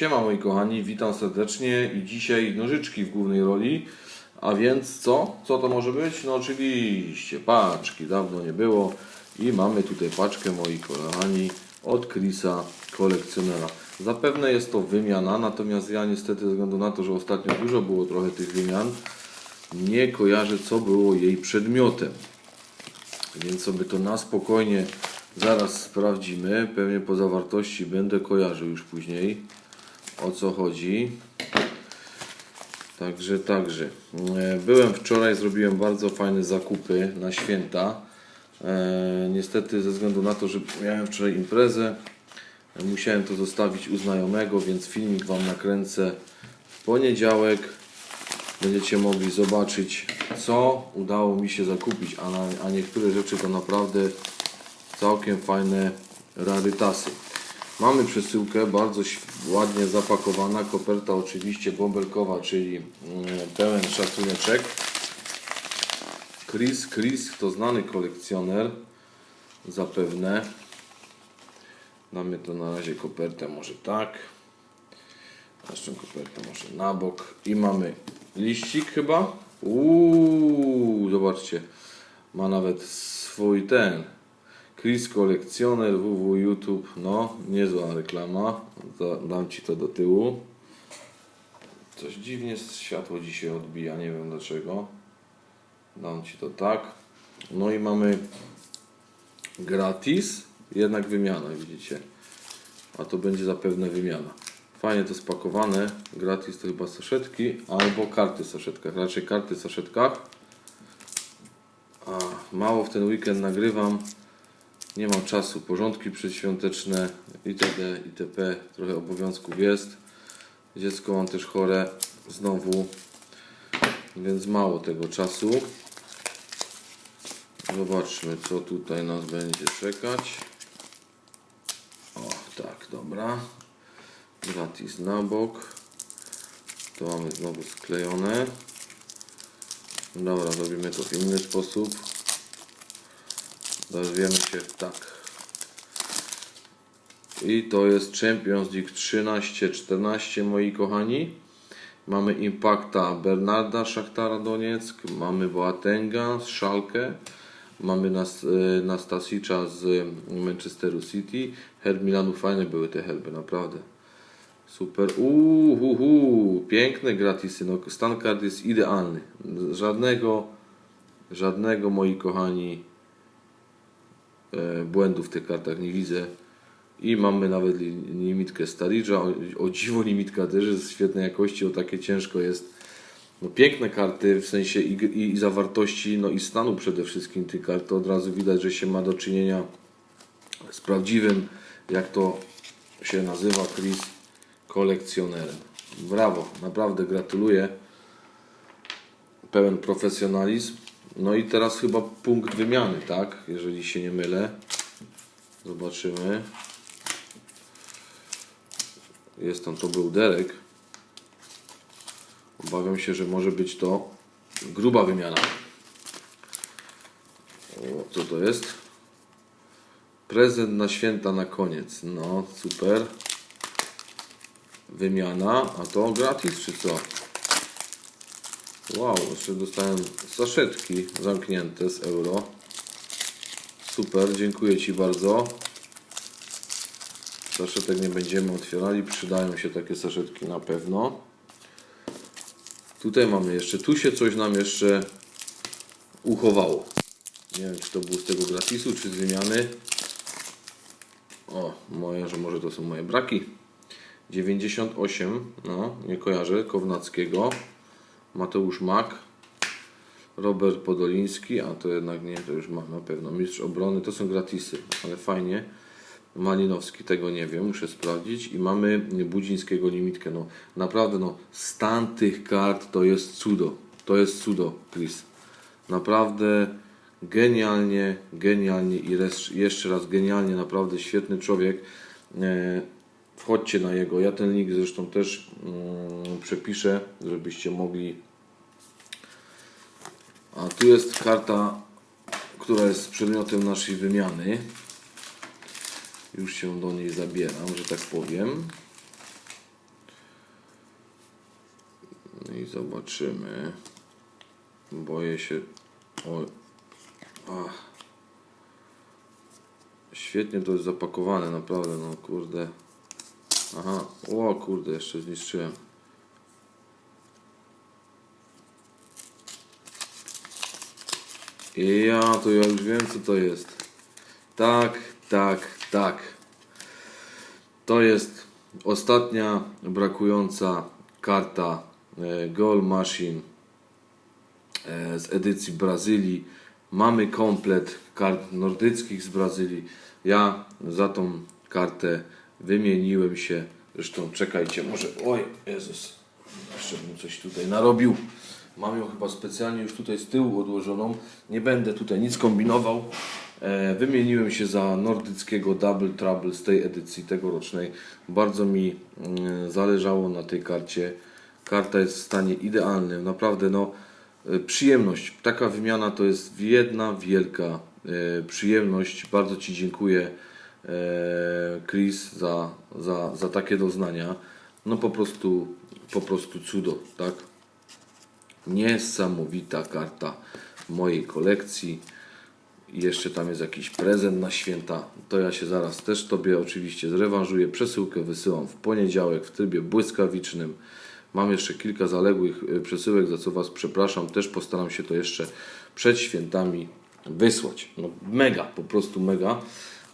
Siema moi kochani, witam serdecznie i dzisiaj nożyczki w głównej roli. A więc co? Co to może być? No oczywiście paczki, dawno nie było. I mamy tutaj paczkę moi kochani od Chrisa kolekcjonera. Zapewne jest to wymiana, natomiast ja niestety ze względu na to, że ostatnio dużo było trochę tych wymian, nie kojarzę co było jej przedmiotem. Więc sobie to na spokojnie zaraz sprawdzimy. Pewnie po zawartości będę kojarzył już później o co chodzi. Także, także. E, Byłem wczoraj, zrobiłem bardzo fajne zakupy na święta. E, niestety ze względu na to, że miałem wczoraj imprezę, musiałem to zostawić u znajomego, więc filmik Wam nakręcę w poniedziałek. Będziecie mogli zobaczyć, co udało mi się zakupić, a, na, a niektóre rzeczy to naprawdę całkiem fajne rarytasy. Mamy przesyłkę bardzo ładnie zapakowana, koperta oczywiście bąbelkowa, czyli mm, pełen szacuneczek. Chris, Chris to znany kolekcjoner, zapewne. Damy to na razie kopertę może tak. Naszą kopertę może na bok. I mamy liścik chyba. Uuu, zobaczcie. Ma nawet swój ten. Chris Kolekcjoner www YouTube. No, niezła reklama. Da- Dam Ci to do tyłu. Coś dziwnie światło dzisiaj odbija, nie wiem dlaczego. Dam Ci to tak. No i mamy gratis, jednak wymiana, widzicie. A to będzie zapewne wymiana. Fajnie to spakowane. Gratis to chyba saszetki albo karty w saszetkach. Raczej karty w saszetkach. A mało w ten weekend nagrywam. Nie mam czasu. Porządki przedświąteczne itd. itp. Trochę obowiązków jest. Dziecko mam też chore. Znowu. Więc mało tego czasu. Zobaczmy, co tutaj nas będzie czekać. O, tak, dobra. Gratis na bok. To mamy znowu sklejone. Dobra, robimy to w inny sposób. Dowiemy się tak. I to jest Champions League 13-14 moi kochani. Mamy Impacta Bernarda Szachtara Donieck, mamy Boatenga z Schalke, mamy Nas, e, Nastasicza z Manchesteru City. Herb Milanu fajne były te herby, naprawdę. Super. Uuu, hu, hu. piękne gratisy. No, stan kart jest idealny. Żadnego, żadnego moi kochani błędów w tych kartach nie widzę. I mamy nawet li- limitkę Staridża. O, o dziwo limitka też jest świetnej jakości, o takie ciężko jest. No, piękne karty w sensie i, i, i zawartości, no i stanu przede wszystkim tych kart. To od razu widać, że się ma do czynienia z prawdziwym, jak to się nazywa, Chris, kolekcjonerem. Brawo, naprawdę gratuluję. Pełen profesjonalizm. No i teraz chyba punkt wymiany, tak? Jeżeli się nie mylę. Zobaczymy. Jest tam to był Derek. Obawiam się, że może być to gruba wymiana. O, co to jest? Prezent na święta na koniec. No, super. Wymiana. A to gratis czy co? Wow, jeszcze dostałem saszetki zamknięte z euro. Super, dziękuję Ci bardzo. Saszetek nie będziemy otwierali, przydają się takie saszetki na pewno. Tutaj mamy jeszcze, tu się coś nam jeszcze uchowało. Nie wiem, czy to było z tego gratisu, czy z wymiany. O, moje, że może to są moje braki. 98, no, nie kojarzę, Kownackiego. Mateusz Mak. Robert Podoliński, a to jednak nie, to już mam na pewno. Mistrz obrony, to są gratisy, ale fajnie. Malinowski, tego nie wiem, muszę sprawdzić. I mamy Budzińskiego limitkę. No naprawdę, no, stan tych kart to jest cudo. To jest cudo, Chris. Naprawdę genialnie, genialnie i jeszcze raz genialnie, naprawdę świetny człowiek. E, wchodźcie na jego. Ja ten link zresztą też mm, przepiszę, żebyście mogli. A tu jest karta, która jest przedmiotem naszej wymiany. Już się do niej zabieram, że tak powiem. No i zobaczymy. Boję się. O. Ach. Świetnie to jest zapakowane, naprawdę, no kurde. Aha, o kurde, jeszcze zniszczyłem. I ja, to ja już wiem co to jest. Tak, tak, tak. To jest ostatnia brakująca karta e, Goal Machine e, z edycji Brazylii. Mamy komplet kart nordyckich z Brazylii. Ja za tą kartę wymieniłem się. Zresztą czekajcie, może. Oj, Jezus, jeszcze bym coś tutaj narobił. Mam ją chyba specjalnie już tutaj z tyłu odłożoną. Nie będę tutaj nic kombinował. E, wymieniłem się za nordyckiego Double Trouble z tej edycji tegorocznej. Bardzo mi mm, zależało na tej karcie. Karta jest w stanie idealnym. Naprawdę, no, e, przyjemność. Taka wymiana to jest jedna wielka e, przyjemność. Bardzo Ci dziękuję, e, Chris, za, za, za takie doznania. No po prostu, po prostu cudo, tak? Niesamowita karta mojej kolekcji. Jeszcze tam jest jakiś prezent na święta. To ja się zaraz też Tobie oczywiście zrewanżuję. Przesyłkę wysyłam w poniedziałek w trybie błyskawicznym. Mam jeszcze kilka zaległych y, przesyłek, za co Was przepraszam. Też postaram się to jeszcze przed świętami wysłać. No mega, po prostu mega.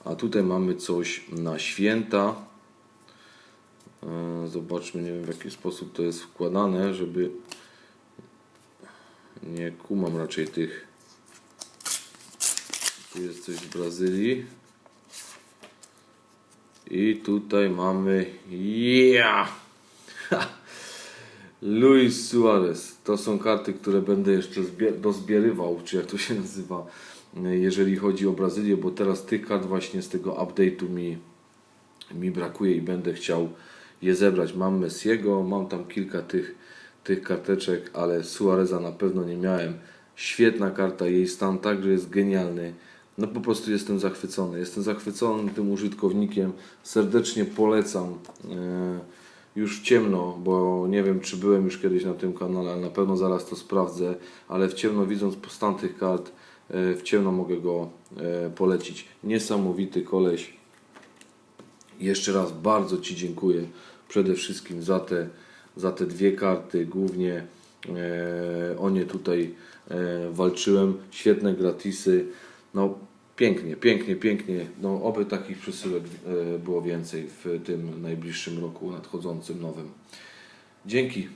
A tutaj mamy coś na święta. E, Zobaczmy, nie wiem w jaki sposób to jest wkładane, żeby nie kumam raczej tych. Tu jest coś z Brazylii. I tutaj mamy. Ha! Luis Suarez. To są karty, które będę jeszcze zbie- dozbierywał, czy jak to się nazywa, jeżeli chodzi o Brazylię, bo teraz tych kart właśnie z tego update'u mi, mi brakuje i będę chciał je zebrać. Mam Messiego, mam tam kilka tych, tych karteczek, ale Suareza na pewno nie miałem. Świetna karta, jej stan także jest genialny. No po prostu jestem zachwycony. Jestem zachwycony tym użytkownikiem. Serdecznie polecam. E, już ciemno, bo nie wiem czy byłem już kiedyś na tym kanale, ale na pewno zaraz to sprawdzę. Ale w ciemno widząc stan tych kart, w ciemno mogę go e, polecić. Niesamowity koleś. Jeszcze raz bardzo Ci dziękuję przede wszystkim za te, za te dwie karty. Głównie e, o nie tutaj e, walczyłem. Świetne gratisy. No pięknie, pięknie, pięknie. No oby takich przesyłek e, było więcej w tym najbliższym roku nadchodzącym nowym. Dzięki.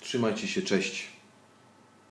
Trzymajcie się, cześć.